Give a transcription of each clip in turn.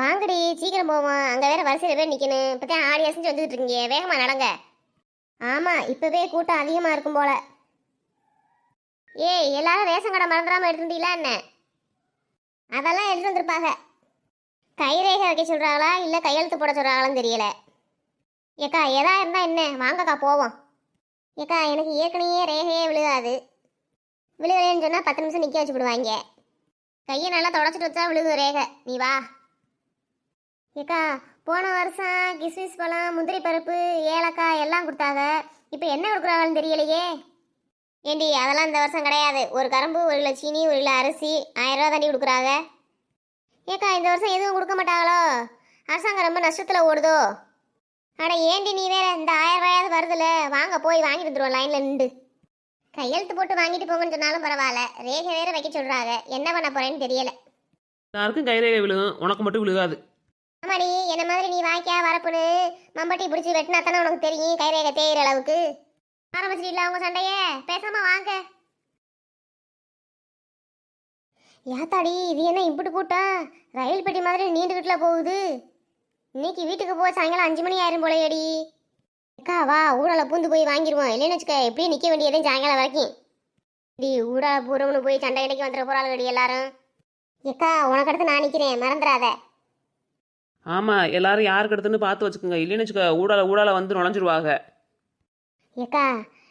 வாங்கடி சீக்கிரம் போவோம் அங்கே வேற வரிசையில் போய் நிற்கணும் இப்போ தான் ஆடி அசைஞ்சு வந்துட்டு இருக்கீங்க. வேகமாக நடங்க. ஆமாம் இப்போவே கூட்டம் அதிகமாக இருக்கும் போல. ஏய் எல்லாரும் ரேஷன் கடை மறந்துடாமல் எடுத்துட்டீங்களா என்ன? அதெல்லாம் எடுத்து வந்திருப்பாங்க. கைரேகை வைக்க சொல்கிறாங்களா இல்லை கையெழுத்து போட சொல்கிறாங்களான்னு தெரியல. ஏக்கா எதா இருந்தால் என்ன? வாங்கக்கா போவோம். ஏக்கா எனக்கு ஏற்கனவே ரேகையே விழுகாது. விழுகலைன்னு சொன்னால் பத்து நிமிஷம் நிற்க வச்சு விடுவாங்க. கையை நல்லா தொடச்சிட்டு வச்சா விழுகு ரேகை. நீ வா. ஏக்கா போன வருஷம் கிஸ்மிஸ் பழம் முந்திரி பருப்பு ஏலக்காய் எல்லாம் கொடுத்தாங்க. இப்போ என்ன கொடுக்குறாங்கன்னு தெரியலையே. ஏண்டி அதெல்லாம் இந்த வருஷம் கிடையாது. ஒரு கரும்பு ஒரு கிலோ சீனி ஒரு கிலோ அரிசி ஆயிரம் ரூபா தாண்டி கொடுக்குறாங்க. ஏக்கா இந்த வருஷம் எதுவும் கொடுக்க மாட்டாங்களோ? அரசாங்கம் ரொம்ப நஷ்டத்தில் ஓடுதோ? ஆனால் ஏண்டி நீ வேற இந்த ஆயிரம் ரூபாயாவது வருதுல. வாங்க போய் வாங்கிட்டு வந்துடுவோம் லைனில் நின்று கையெழுத்து போட்டு வாங்கிட்டு போங்கன்னு சொன்னாலும் பரவாயில்ல. ரேகை வேற வைக்க சொல்கிறாங்க என்ன பண்ண போகிறேன்னு தெரியலை. எல்லாருக்கும் கைரேகை விழுகும். உனக்கு மட்டும் விழுகாது. ஆமாடி என்ன மாதிரி நீ வாய்க்கா வரப்புன்னு மம்பட்டி பிடிச்சி வெட்டினா தானே உனக்கு தெரியும் கைரேக தேயிற அளவுக்கு. ஆரம்பிச்சிடல அவங்க சண்டைய? பேசாம வாங்க. ஏத்தாடி இது என்ன இப்படி கூட்டம் ரயில் பெட்டி மாதிரி நீண்டுகிட்டுல போகுது. இன்னைக்கு வீட்டுக்கு போக சாயங்காலம் அஞ்சு மணி ஆயிரும் போலையடி. அக்கா வா ஊடால பூந்து போய் வாங்கிடுவோம் இல்லைன்னு வச்சுக்க எப்படியும் நிற்க வேண்டியதே சாயங்காலம் வரைக்கும். டி ஊடால பூரம்னு போய் சண்டை இடைக்கு வந்துட போகிறாள் எல்லாரும். எக்கா உனக்கு அடுத்து நான் நிற்கிறேன் மறந்துடாத ஆமாம் எல்லாரும் யாருக்கு எடுத்துன்னு பார்த்து வச்சுக்கோங்க. இல்லைன்னு வச்சுக்க ஊடால ஊடால வந்து நுழைஞ்சிருவாங்க. ஏக்கா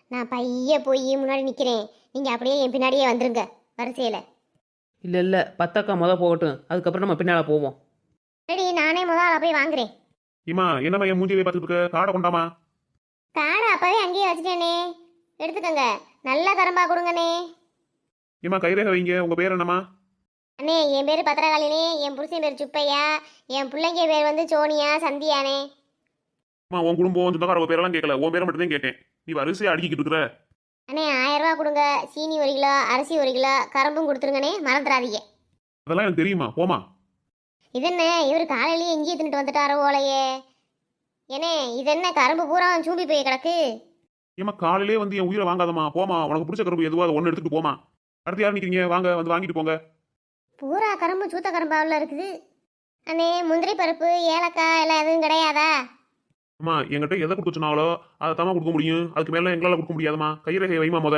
நான் பைய போய் முன்னாடி நிற்கிறேன் நீங்கள் அப்படியே என் பின்னாடியே வந்துருங்க வரிசையில். இல்லை இல்லை பத்தக்கா முத போகட்டும். அதுக்கப்புறம் நம்ம பின்னால் போவோம். சரி நானே முதல்ல போய் வாங்குறேன். இம்மா என்னம்மா என் மூஞ்சியை பார்த்துட்டு இருக்க? காடை கொண்டாமா? காடை அப்போவே அங்கேயே வச்சுட்டேனே. எடுத்துக்கோங்க. நல்ல கரும்பா கொடுங்கண்ணே. இம்மா கைரேகை வைங்க. உங்க பேர் என்னம்மா? அண்ணே என் பேர் பத்திரகாளினே என் புருஷன் பேர் சுப்பையா என் பிள்ளைங்க பேர் வந்து சோனியா சந்தியானே. அம்மா உன் குடும்பம் சொந்தக்கார உன் பேரெல்லாம் கேட்கல உன் பேரை மட்டும் தான் கேட்டேன். நீ வரிசையை அடிக்கிட்டு இருக்கிற. அண்ணே ஆயிரம் ரூபா கொடுங்க. சீனி ஒரு கிலோ அரிசி ஒரு கிலோ கரும்பும் கொடுத்துருங்கண்ணே. மறந்துடாதீங்க. அதெல்லாம் எனக்கு தெரியுமா? போமா இது என்ன இவர் காலையிலேயே இங்கேயே தின்னுட்டு வந்துட்டாரோ ஓலையே ஏனே இது என்ன கரும்பு பூரா சூம்பி போய் கிடக்கு. ஏம்மா காலையிலே வந்து என் உயிரை வாங்காதம்மா. போமா உனக்கு பிடிச்ச கரும்பு எதுவோ அதை ஒன்று எடுத்துட்டு போமா அடுத்து யார் நிற்கிறீங்க வாங்க வந்து வாங்கிட்டு போங்க. பூரா கரும்பு சூத்த கரும்பாவில் இருக்குது. அண்ணே முந்திரி பருப்பு ஏலக்காய் எல்லாம் எதுவும் கிடையாதா? அம்மா என்கிட்ட எதை கொடுத்து சொன்னாங்களோ அதை தாம்மா கொடுக்க முடியும். அதுக்கு மேலே எங்களால் கொடுக்க முடியாதும்மா. கைரேகை வைமா முத.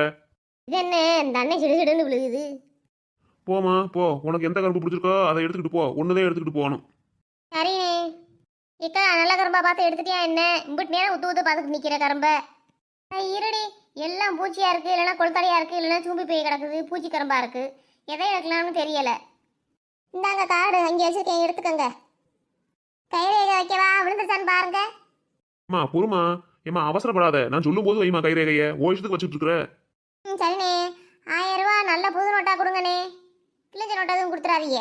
இது என்ன? இந்த அண்ணன் சிடு சிடுன்னு விழுகுது. போமா போ. உனக்கு எந்த கரும்பு பிடிச்சிருக்கோ அதை எடுத்துக்கிட்டு போ. ஒன்று தான் எடுத்துக்கிட்டு போகணும். சரிண்ணே. இக்கா நல்ல கரும்பா பார்த்து எடுத்துட்டியா என்ன? இம்பிட்டு நேரம் உத்து ஊத்து பார்த்துட்டு நிற்கிற கரும்ப. இருடி. எல்லாம் பூச்சியா இருக்கு. இல்லைன்னா கொளுத்தடையா இருக்கு. இல்லைன்னா சூம்பி போய் கிடக்குது. பூச்சி கரும்பா இருக்கு. எதை எடுக்கலாம்னு தெரியல. இந்தாங்க காடு அங்கே வச்சிருக்கேன். எடுத்துக்கோங்க. கைரேகை வைக்கவா விழுந்துருச்சான்னு பாருங்க. அம்மா பொறுமா ஏம்மா அவசரப்படாத. நான் சொல்லும் போது வைமா கைரேகையை ஓய்ச்சத்துக்கு வச்சுட்டு இருக்கிற ம் சரிண்ணே. ஆயிரம் ரூபா நல்ல புது நோட்டா கொடுங்கண்ணே. கிழிஞ்ச நோட்டா எதுவும் கொடுத்துறாதீங்க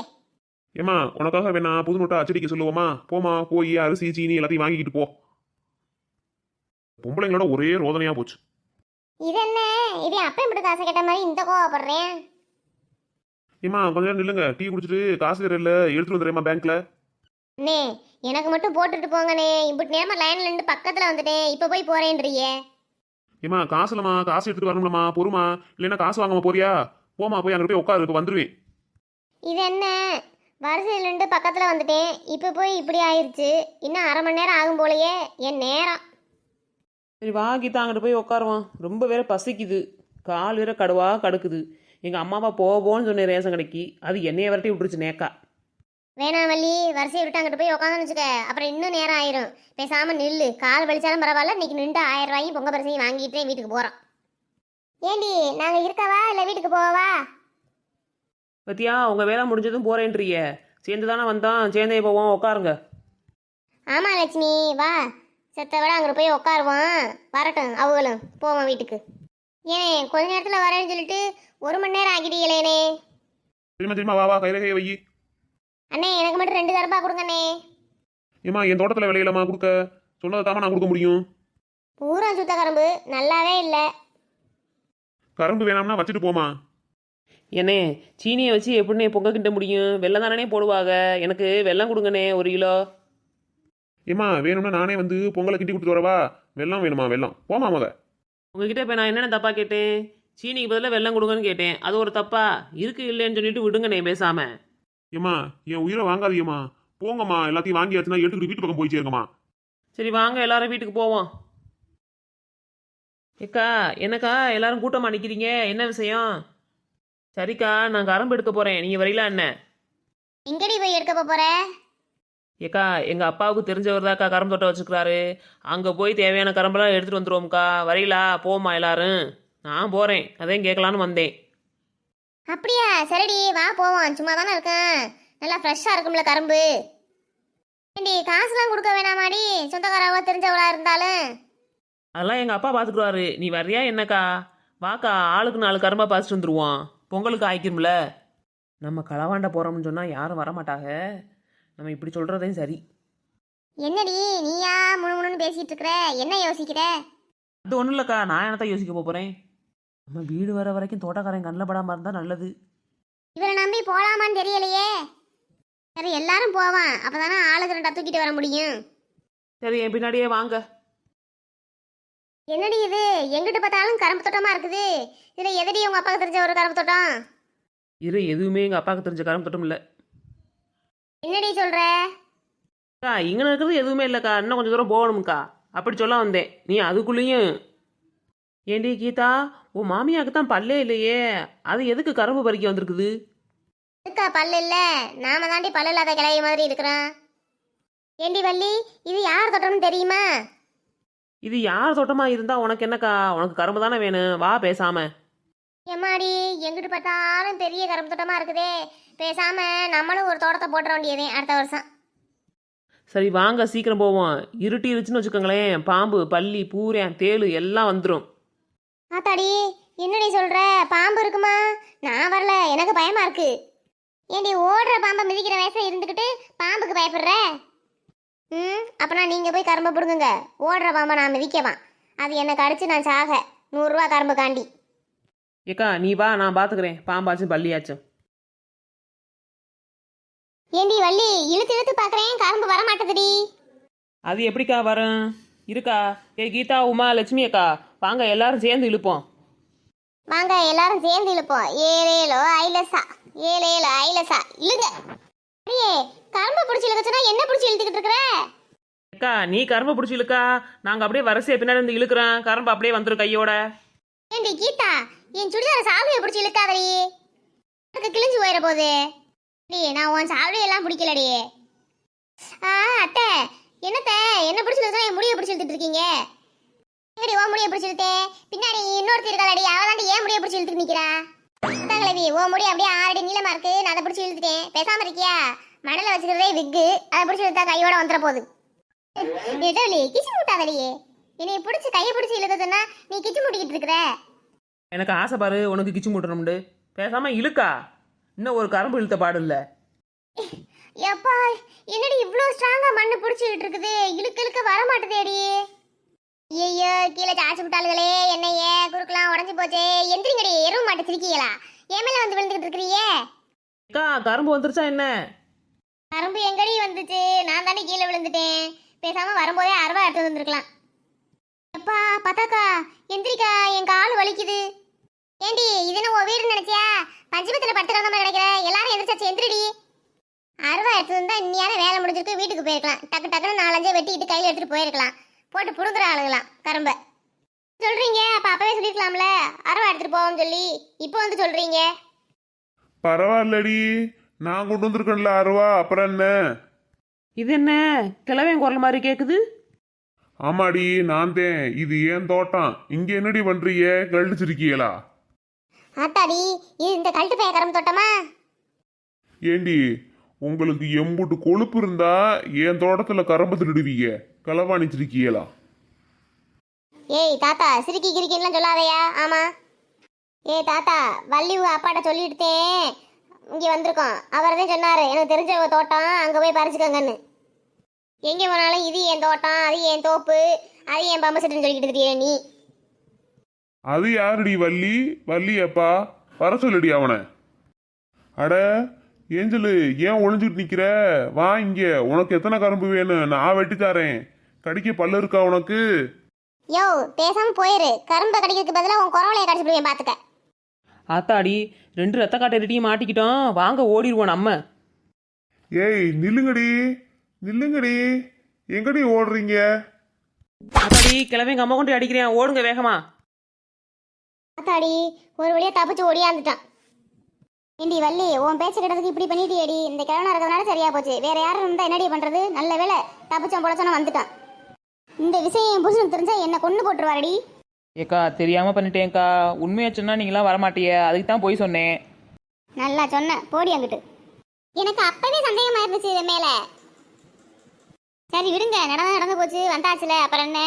ஏம்மா உனக்காக வேணா புது நோட்டா அச்சடிக்க சொல்லுவோமா போமா போய் அரிசி சீனி எல்லாத்தையும் வாங்கிக்கிட்டு போ. பொம்பளைங்களோட ஒரே ரோதனையா போச்சு. இது என்ன? இது அப்பயும் இப்படி காசு கேட்ட மாதிரி இந்த கோவப்படுறேன். ஏம்மா கொஞ்ச நேரம் நில்லுங்க. டீ குடிச்சிட்டு காசு தெரியல எடுத்துட்டு வந்துடுறேம்மா பேங்க்ல அண்ணே எனக்கு மட்டும் போட்டுட்டு போங்கண்ணே. இப்படி நேரமா லைன்ல நின்று பக்கத்துல வந்துட்டேன் இப்போ போய் போறேன்றியே. ஏம்மா காசு இல்லம்மா. காசு எடுத்துட்டு வரணும்லம்மா. பொறுமா இல்லைன்னா காசு வாங்காம போறியா? போமா போய் அங்கே போய் உட்காரு. இப்ப வந்துருவேன். இது என்ன? வரிசையில் நின்று பக்கத்துல வந்துட்டேன். இப்போ போய் இப்படி ஆயிருச்சு. இன்னும் அரை மணி நேரம் ஆகும் போலயே. என் நேரம். சரி வா கீதா. அங்கிட்டு போய் உட்காருவான். ரொம்ப வேற பசிக்குது. கால் வேற கடுவா கடுக்குது. எங்கள் அம்மாவா போவோன்னு சொன்னேன் ரேஷன் கடைக்கு அது என்னைய விரட்டி விட்டுருச்சு நேக்கா. வேணாம் வள்ளி வரிசையை விட்டு அங்கிட்டு போய் உட்காந்து வச்சுக்க. அப்புறம் இன்னும் நேரம் ஆயிரும். பேசாம நில்லு. கால் வலிச்சாலும் பரவாயில்ல. இன்னைக்கு நின்று ஆயிரம் ரூபாயும் பொங்க பரிசையும் வாங்கிட்டு வீட்டுக்கு போறோம். ஏண்டி நாங்க இருக்கவா? இல்ல வீட்டுக்கு போவா பத்தியா உங்கள் வேலை முடிஞ்சதும் போகிறேன்றிய சேர்ந்து தானே வந்தான். சேர்ந்தே போவோம் உட்காருங்க ஆமா லட்சுமி. வா. செத்த விட அங்கே போய் உட்காருவோம் வரட்டும் அவங்களும். போவோம் வீட்டுக்கு. ஏனே கொஞ்ச நேரத்தில் வரேன்னு சொல்லிட்டு ஒரு மணி நேரம் ஆகிட்டீங்களேனே. தெரியுமா தெரியுமா வா வா கைரேகையை வை. அண்ணே எனக்கு மட்டும் ரெண்டு கருப்பா கொடுங்கண்ணே. ஏம்மா என் தோட்டத்தில் விளையிலம்மா கொடுக்க. சொன்னதை தாம்மா நான் கொடுக்க முடியும். பூரா சுத்த கரும்பு நல்லாவே இல்லை. கரும்பு வேணாம்னா வச்சுட்டு போமா என்னே சீனியை வச்சு எப்படிண்ணே பொங்க கிட்ட முடியும்? வெள்ளம் தானே போடுவாங்க? எனக்கு வெள்ளம் கொடுங்கண்ணே ஒரு கிலோ. ஏம்மா வேணும்னா நானே வந்து பொங்கலை கிட்டி கொடுத்துட்டு வரவா? வெள்ளம் வேணுமா வெள்ளம். போமா முத. உங்ககிட்ட இப்போ நான் என்னென்ன தப்பா கேட்டேன்? சீனிக்கு பதிலாக வெள்ளம் கொடுங்கன்னு கேட்டேன். அது ஒரு தப்பா? இருக்கு இல்லைன்னு சொல்லிட்டு விடுங்கண்ணே பேசாம. ஏம்மா என் உயிரை வாங்காதீங்கம்மா. போங்கம்மா எல்லாத்தையும் வாங்கியாச்சுன்னா எடுத்துக்கிட்டு வீட்டு பக்கம் போய் சேருங்கம்மா. சரி வாங்க எல்லாரும் வீட்டுக்கு போவோம். ஏக்கா என்னக்கா எல்லாரும் கூட்டமாக நிற்கிறீங்க என்ன விஷயம்? சரிக்கா நான் கரும்பு எடுக்க போகிறேன் நீங்கள் வரீங்களா என்ன? எங்கடி போய் எடுக்க போற? ஏக்கா எங்கள் அப்பாவுக்கு தெரிஞ்சவர் தாக்கா கரும்பு தோட்டம் வச்சுக்கிறாரு அங்கே போய் தேவையான கரும்பெல்லாம் எடுத்துகிட்டு வந்துருவோம்க்கா. வரீங்களா போமா எல்லாரும். நான் போகிறேன் அதையும் கேட்கலான்னு வந்தேன். அப்படியா? சரிடி வா போவோம். சும்மா தானே இருக்கேன். நல்லா ஃப்ரெஷ்ஷாக இருக்கும்ல கரும்பு. ஏண்டி காசுலாம் கொடுக்க வேணாமாடி? சொந்தக்காரவா தெரிஞ்சவளா இருந்தாலும். அதெல்லாம் எங்கள் அப்பா பார்த்துக்குருவாரு நீ வர்றியா என்னக்கா? வாக்கா ஆளுக்கு நாலு கரும்பா பார்த்துட்டு வந்துருவோம். பொங்கலுக்கு ஆயிக்கும்ல நம்ம களவாண்ட போகிறோம்னு சொன்னால் யாரும் வரமாட்டாங்க. நம்ம இப்படி சொல்கிறதையும் சரி. என்னடி நீயா முணு முணுன்னு பேசிட்டு இருக்கிற என்ன யோசிக்கிற? அது ஒன்றும் இல்லைக்கா நான் என்னத்தான் யோசிக்க போகிறேன் நம்ம வீடு வர வரைக்கும் தோட்டக்காரன் கண்ணில் படாமல் இருந்தால் நல்லது. இவரை நம்பி போலாமான்னு தெரியலையே. சரி எல்லாரும் போவான். அப்பதானே ஆளுக்கு ரெண்டா தூக்கிட்டு வர முடியும். சரி என் பின்னாடியே வாங்க. என்னடி இது? எங்கிட்டு பார்த்தாலும் கரும்பு தோட்டமா இருக்குது. இதுல எதடி உங்க அப்பாவுக்கு தெரிஞ்ச ஒரு கரும்பு தோட்டம்? இரு எதுவுமே எங்கள் அப்பாவுக்கு தெரிஞ்ச கரும்பு தோட்டம் இல்லை. என்னடி சொல்ற? அக்கா இங்கே இருக்கிறது எதுவுமே இல்லைக்கா. இன்னும் கொஞ்சம் தூரம் போகணும்க்கா. அப்படி சொல்ல வந்தேன். நீ அதுக்குள்ளேயும் ஏண்டி கீதா உன் மாமியாவுக்கு தான் பல்லே இல்லையே. அது எதுக்கு கரும்பு பறிக்க வந்திருக்குது? இருக்கா பல்லு இல்ல? நாம தாண்டி பல்லு இல்லாத கிளவி மாதிரி இருக்கிறோம் ஏண்டி வள்ளி இது யார் தோட்டம்னு தெரியுமா? இது யார் தோட்டமா இருந்தா உனக்கு என்னக்கா? உனக்கு கரும்பு தானே வேணும். வா பேசாம. எம்மாடி எங்கிட்டு பார்த்தாலும் பெரிய கரும்பு தோட்டமா இருக்குதே. பேசாம நம்மளும் ஒரு தோட்டத்தை போட்டுற வேண்டியதே அடுத்த வருஷம். சரி வாங்க சீக்கிரம் போவோம். இருட்டிருச்சுன்னு வச்சுக்கோங்களேன். பாம்பு பல்லி பூரேன் தேளு எல்லாம் வந்துடும் ஆத்தாடி என்னடி சொல்ற? பாம்பு இருக்குமா? நான் வரல. எனக்கு பயமா இருக்கு. ஏண்டி ஓடுற பாம்பை மிதிக்கிற வயசுல இருந்துக்கிட்டு பாம்புக்கு பயப்படுற? ம் அப்பனா நீங்க போய் கரும்பை பிடுங்குங்க. ஓடுற பாம்பை நான் மிதிக்கவான் அது என்னை கடிச்சு நான் சாக. நூறுரூவா கரும்பு காண்டி. ஏக்கா நீ வா நான் பாத்துக்கிறேன். பாம்பாச்சும் பள்ளியாச்சும் ஏண்டி வள்ளி இழுத்து இழுத்து பார்க்கறேன் கரும்பு வர மாட்டேதுடி அது எப்படிக்கா வரும்? இருக்கா. ஏ கீதா உமா லட்சுமி அக்கா வாங்க எல்லாரும் சேர்ந்து இழுப்போம். வாங்க எல்லாரும் சேர்ந்து இழுப்போம். ஏழேலோ ஐலசா. ஏழேலோ ஐலசா. இழுங்க. அடியே கரும்பை பிடிச்சி இழுக்க சொன்னா என்ன பிடிச்சி இழுத்துக்கிட்டு இருக்கிற? அக்கா நீ கரும்பு பிடிச்சி இழுக்கா. நாங்கள் அப்படியே வரிசையை பின்னாடி இருந்து இழுக்கிறேன் கரும்பு அப்படியே வந்துடும் கையோட. ஏண்டி கீதா என் சுடிதார சாவடியை பிடிச்சி இழுக்காதடி எனக்கு கிழிஞ்சு போயிட போகுது டி நான் உன் சாவடியெல்லாம் பிடிக்கலடி ஆ அத்தை என்னத்த என்ன பிடிச்சி இழுத்தா என் முடியை பிடிச்சி இழுத்துட்டு இருக்கீங்க ஏடி ஓ முடியை பிடிச்சி இழுத்தே பின்னாடி இன்னொருத்தி இருக்காளடி அவ தாண்டி ஏன் முடியை பிடிச்சி இழுத்துட்டு நிக்கிறா கிளவி ஓ முடி அப்படியே ஆறடி நீளமா இருக்கு நான் அதை பிடிச்சி இழுத்துட்டேன் பேசாம இருக்கியா மணல வச்சுக்கிறதே விக்கு அதை பிடிச்சி இழுத்தா கையோட வந்துட போகுது ஏதோலி கிச்சு மூட்டாதடியே என்னை பிடிச்சி கையை பிடிச்சி இழுத்ததுன்னா நீ கிச்சு மூட்டிக்கிட்டு இருக்கிற? எனக்கு ஆசை பாரு உனக்கு கிச்சு முட்டணும்ண்டு பேசாம இழுக்கா. இன்னும் ஒரு கரும்பு இழுத்த பாடு இல்லை. எப்பா என்னடி இவ்ளோ ஸ்ட்ராங்கா மண்ணு பிடிச்சிட்டு இருக்குது? இழுக்க இழுக்க வர மாட்டேதேடி ஐயோ கீழே சாச்சு விட்டாளுகளே என்னையே குறுக்கெல்லாம் உடஞ்சி போச்சே. எந்திரிங்கடி எருவு மாட்டு சிரிக்கீங்களா? என் மேல வந்து விழுந்துகிட்டு இருக்கிறியே. அக்கா கரும்பு வந்துருச்சா என்ன? கரும்பு எங்கடி வந்துச்சு? நான் தாண்டி கீழே விழுந்துட்டேன். பேசாம வரும்போதே அருவா எடுத்து வந்திருக்கலாம். எப்பா பத்தாக்கா? எந்திரிக்கா என் கால் வலிக்குது. ஏண்டி இது என்ன உன் வீடு நினைச்சியா? பஞ்சமத்துல படுத்து கிடந்த மாதிரி கிடைக்கிற. எல்லாரும் எந்திரிச்சாச்சு எந்திரிடி. அருவா எடுத்து வந்தா இன்னியான வேலை முடிஞ்சிருக்கு வீட்டுக்கு போயிருக்கலாம். டக்கு டக்குன்னு நாலஞ்சே வெட்டிட்டு கையில் எடுத்துட்டு போயிருக்கலாம். போட்டு புடுங்குற ஆளுங்களாம் கரும்பை. சொல்றீங்க அப்ப அப்பவே சொல்லிருக்கலாம்ல. அருவா எடுத்துட்டு போவோம்னு சொல்லி இப்போ வந்து சொல்றீங்க. பரவாயில்லடி. நான் கொண்டு வந்திருக்கேன்ல அருவா. அப்புறம் என்ன? இது என்ன? கிழவன் குரல் மாதிரி கேட்குது ஆமாடி நான் தான் இது ஏன் தோட்டம்? இங்க என்னடி பண்றீங்க? கழிச்சிருக்கீங்களா ஆத்தாடி இது இந்த கழுத்து பைய கரும்பு தோட்டமா? ஏண்டி உங்களுக்கு எம்புட்டு கொழுப்பு இருந்தா என் தோட்டத்துல கரம்பு திருடுவீங்க? களவாணிச்சிருக்கீங்களா? ஏய் தாத்தா சிரிக்கி கிரிக்கின்லாம் சொல்லாதயா? ஆமா. ஏய் தாத்தா வள்ளி உங்க அப்பாட்ட சொல்லிட்டேன் இங்கே வந்திருக்கோம். அவர் தான் சொன்னார் எனக்கு தெரிஞ்ச தோட்டம் அங்கே போய் பறிச்சுக்கோங்கன்னு. எங்கே போனாலும் இது என் தோட்டம் அது என் தோப்பு அது என் பம்பு செட்டுன்னு சொல்லிக்கிட்டு நீ. அது யாருடி வள்ளி? வள்ளி அப்பா வர சொல்லுடி அவனை. அட ஏஞ்சலு ஏன் ஒளிஞ்சுட்டு நிக்கிற? வா இங்க. உனக்கு எத்தனை கரும்பு வேணும்? நான் வெட்டி தரேன். கடிக்க பல்லு இருக்கா உனக்கு? யோ பேசாம போயிரு. கரும்பை கடிக்கிறதுக்கு பதிலாக உன் குறவலையை கடிச்சு போய் பார்த்துக்க ஆத்தாடி ரெண்டு ரத்த காட்டை ரெட்டியும் மாட்டிக்கிட்டோம். வாங்க ஓடிடுவோம் நம்ம. ஏய் நில்லுங்கடி. நில்லுங்கடி. எங்கடி ஓடுறீங்க? அத்தாடி கிளம்பி எங்கள் அம்மா கொண்டு அடிக்கிறேன் ஓடுங்க வேகமா. ஆத்தாடி ஒரு வழியா தப்பிச்சு ஓடியாந்துட்டான். ஏண்டி வள்ளி உன் பேச்ச கிட்டதுக்கு இப்படி பண்ணிட்டியேடி? இந்த கிழவனா இருக்கிறதுனால சரியா போச்சு. வேற யாரும் இருந்தா என்னடி பண்றது? நல்ல வேலை தப்பிச்சான் பொழச்சான வந்துட்டான். இந்த விஷயம் என் புருஷனுக்கு தெரிஞ்சா என்ன கொண்டு போட்டுருவாரடி. ஏக்கா தெரியாமல் பண்ணிட்டேன்க்கா. உண்மையை சொன்னால் நீங்களாம் வரமாட்டிய. அதுக்கு தான் போய் சொன்னேன். நல்லா சொன்ன. போடி அங்கிட்டு. எனக்கு அப்பவே சந்தேகமா இருந்துச்சு இது மேல. சரி விடுங்க. நடந்து நடந்து போச்சு. வந்தாச்சுல. அப்புறம் என்ன?